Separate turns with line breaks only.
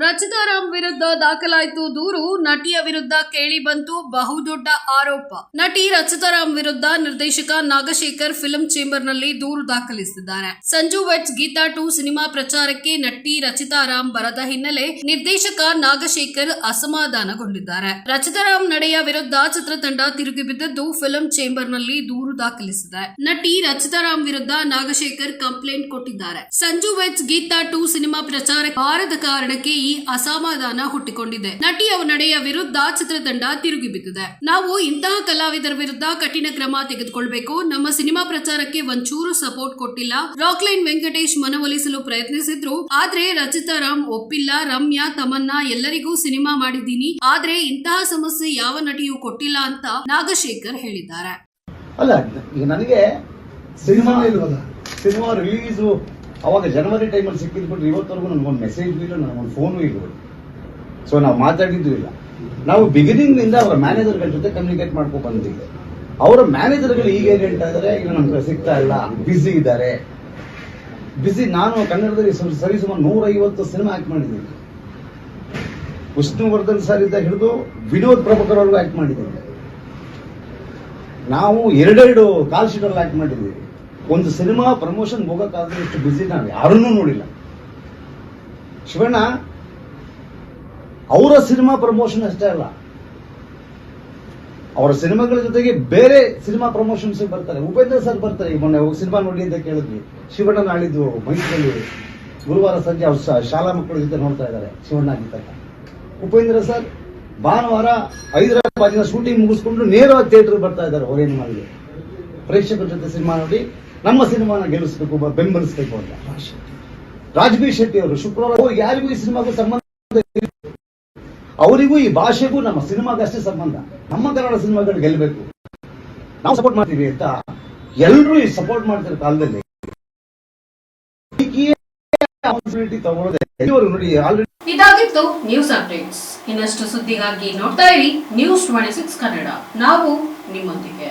ರಚಿತಾರಾಮ್ ವಿರುದ್ಧ ದಾಖಲಾಯಿತು ದೂರು, ನಟಿಯ ವಿರುದ್ಧ ಕೇಳಿ ಬಂತು ಬಹುದೊಡ್ಡ ಆರೋಪ. ನಟಿ ರಚಿತಾರಾಮ್ ವಿರುದ್ಧ ನಿರ್ದೇಶಕ ನಾಗಶೇಖರ್ ಫಿಲ್ಮ್ ಚೇಂಬರ್ನಲ್ಲಿ ದೂರು ದಾಖಲಿಸಿದ್ದಾರೆ. Sanju weds Geetha two cinema ಪ್ರಚಾರಕ್ಕೆ ನಟಿ ರಚಿತಾರಾಮ್ ಬರದ ಹಿನ್ನೆಲೆ ನಿರ್ದೇಶಕ ನಾಗಶೇಖರ್ ಅಸಮಾಧಾನಗೊಂಡಿದ್ದಾರೆ. ರಚಿತಾರಾಮ್ ನಡೆಯ ವಿರುದ್ಧ ಚಿತ್ರತಂಡ ತಿರುಗಿ ಬಿದ್ದದ್ದು ಫಿಲ್ಮ್ ಚೇಂಬರ್ನಲ್ಲಿ ದೂರು ದಾಖಲಿಸಿದೆ. ನಟಿ ರಚಿತಾರಾಮ್ ವಿರುದ್ಧ ನಾಗಶೇಖರ್ ಕಂಪ್ಲೇಂಟ್ ಕೊಟ್ಟಿದ್ದಾರೆ. Sanju weds Geetha two cinema ಪ್ರಚಾರ ಬಾರದ ಕಾರಣಕ್ಕೆ ಅಸಮಾಧಾನ ಹುಟ್ಟಿಕೊಂಡಿದೆ. ನಟಿಯ ನಡೆಯ ವಿರುದ್ಧ ಚಿತ್ರತಂಡ ತಿರುಗಿ ಬಿದ್ದಿದೆ. ನಾವು ಇಂತಹ ಕಲಾವಿದರ ವಿರುದ್ಧ ಕಠಿಣ ಕ್ರಮ ತೆಗೆದುಕೊಳ್ಬೇಕು. ನಮ್ಮ ಸಿನಿಮಾ ಪ್ರಚಾರಕ್ಕೆ ಒಂಚೂರು ಸಪೋರ್ಟ್ ಕೊಟ್ಟಿಲ್ಲ. ರಾಕ್ ಲೈನ್ ವೆಂಕಟೇಶ್ ಮನವೊಲಿಸಲು ಪ್ರಯತ್ನಿಸಿದ್ರು. ಆದ್ರೆ ರಚಿತಾ ರಾಮ್ ಒಪ್ಪಿಲ್ಲ. ರಮ್ಯಾ, ತಮನ್ನ ಎಲ್ಲರಿಗೂ ಸಿನಿಮಾ ಮಾಡಿದ್ದೀನಿ. ಆದ್ರೆ ಇಂತಹ ಸಮಸ್ಯೆ ಯಾವ ನಟಿಯೂ ಕೊಟ್ಟಿಲ್ಲ ಅಂತ ನಾಗಶೇಖರ್ ಹೇಳಿದ್ದಾರೆ.
ಅಲ್ಲ, ಈಗ ನನಗೆ ಸಿನಿಮಾ? ಸಿನಿಮಾ ರಿಲೀಸು ಅವಾಗ ಜನವರಿ ಟೈಮಲ್ಲಿ ಸಿಕ್ಕಿದ್ ಇವತ್ತವರೆಗೂ ನನಗೊಂದು ಮೆಸೇಜ್ ಇಲ್ಲ, ನನಗೊಂದು ಫೋನು ಇಲ್ಲ. ಸೊ ನಾವು ಮಾತಾಡಿದ್ದು ಇಲ್ಲ. ನಾವು ಬಿಗಿನಿಂಗ್ನಿಂದ ಅವರ ಮ್ಯಾನೇಜರ್ಗಳ ಜೊತೆ ಕಮ್ಯುನಿಕೇಟ್ ಮಾಡ್ಕೊ ಬಂದಿದ್ದೆ. ಅವರ ಮ್ಯಾನೇಜರ್ಗಳು ಈಗ ಏನು ಹೇಳ್ತಾ ಈಗ ನಮ್ಗೆ ಸಿಗ್ತಾ ಇಲ್ಲ ಬ್ಯುಸಿ ಇದ್ದಾರೆ. ಬಿಸಿ ನಾನು ಕನ್ನಡದಲ್ಲಿ ಸುಮಾರು ಸರಿಸುಮಾರು ನೂರೈವತ್ತು ಸಿನಿಮಾ ಆಕ್ಟ್ ಮಾಡಿದ್ದೀನಿ. ವಿಷ್ಣುವರ್ಧನ್ ಸರ್ ಇದ್ದ ಹಿಡಿದು ವಿನೋದ್ ಪ್ರಭುಕರ್ ಆಕ್ಟ್ ಮಾಡಿದ್ದೀನಿ. ನಾವು ಎರಡೆರಡು ಕಾಲ್ ಶೀಟಲ್ಲಿ ಆಕ್ಟ್ ಮಾಡಿದ್ದೀವಿ. ಒಂದು ಸಿನಿಮಾ ಪ್ರಮೋಷನ್ ಹೋಗಕ್ಕಾದ್ರೆ ಇಷ್ಟು ಬಿಸಿ ನಾವು ಯಾರನ್ನೂ ನೋಡಿಲ್ಲ. ಶಿವಣ್ಣ, ಅವರ ಸಿನಿಮಾ ಪ್ರಮೋಷನ್ ಅಷ್ಟೇ ಅಲ್ಲ. ಅವರ ಸಿನಿಮಾಗಳ ಜೊತೆಗೆ ಬೇರೆ ಸಿನಿಮಾ ಪ್ರಮೋಷನ್ಸ್ ಬರ್ತಾರೆ. ಉಪೇಂದ್ರ ಸರ್ ಬರ್ತಾರೆ. ಈಗ ಮೊನ್ನೆ ಸಿನಿಮಾ ನೋಡಿ ಅಂತ ಕೇಳಿದ್ವಿ. ಶಿವಣ್ಣ ನಾಳಿದ್ದು ಮೈಸೂರಲ್ಲಿ ಗುರುವಾರ ಸಂಜೆ ಅವ್ರ ಶಾಲಾ ಮಕ್ಕಳ ಜೊತೆ ನೋಡ್ತಾ ಇದ್ದಾರೆ. ಶಿವಣ್ಣ ಅಂತ ಉಪೇಂದ್ರ ಸರ್ ಭಾನುವಾರ ಹೈದರಾಬಾದಿನ ಶೂಟಿಂಗ್ ಮುಗಿಸ್ಕೊಂಡು ನೇರವಾಗಿ ಥಿಯೇಟರ್ ಬರ್ತಾ ಇದ್ದಾರೆ ಹೊರೇನ್ ಮಾಡಿದ್ರು ಪ್ರೇಕ್ಷಕರ ಜೊತೆ ಸಿನಿಮಾ ನೋಡಿ. ನಮ್ಮ ಸಿನಿಮಾನ ಗೆಲ್ಲಿಸಬೇಕು ಬೆಂಬಲಿಸಬೇಕು ಅಂತ. ರಾಜಬೀರ್ ಶೆಟ್ಟಿ ಅವರು ಶುಕ್ರವಾರ ಯಾರಿಗೂ ಈ ಸಿನಿಮಾಗೂ ಸಂಬಂಧ. ಅವರಿಗೂ ಈ ಭಾಷೆಗೂ ನಮ್ಮ ಸಿನಿಮಾಗಷ್ಟೇ ಸಂಬಂಧ. ನಮ್ಮ ಕನ್ನಡ ಸಿನಿಮಾಗಳು ಗೆಲ್ಲಬೇಕು. ನಾವು ಸಪೋರ್ಟ್ ಮಾಡ್ತೀವಿ ಅಂತ ಎಲ್ಲರೂ ಈ ಸಪೋರ್ಟ್ ಮಾಡ್ತಿರೋ ಕಾಲದಲ್ಲಿ
ಇದಾಗಿತ್ತು ನ್ಯೂಸ್ ಅಪ್ಡೇಟ್ಸ್ ಇನ್ನಷ್ಟು ಸುದ್ದಿಗಾಗಿ ನೋಡ್ತಾ ಇರಿ ನ್ಯೂಸ್ ಟ್ವೆಂಟಿ ಸಿಕ್ಸ್ ಕನ್ನಡ. ನಾವು ನಿಮ್ಮೊಂದಿಗೆ.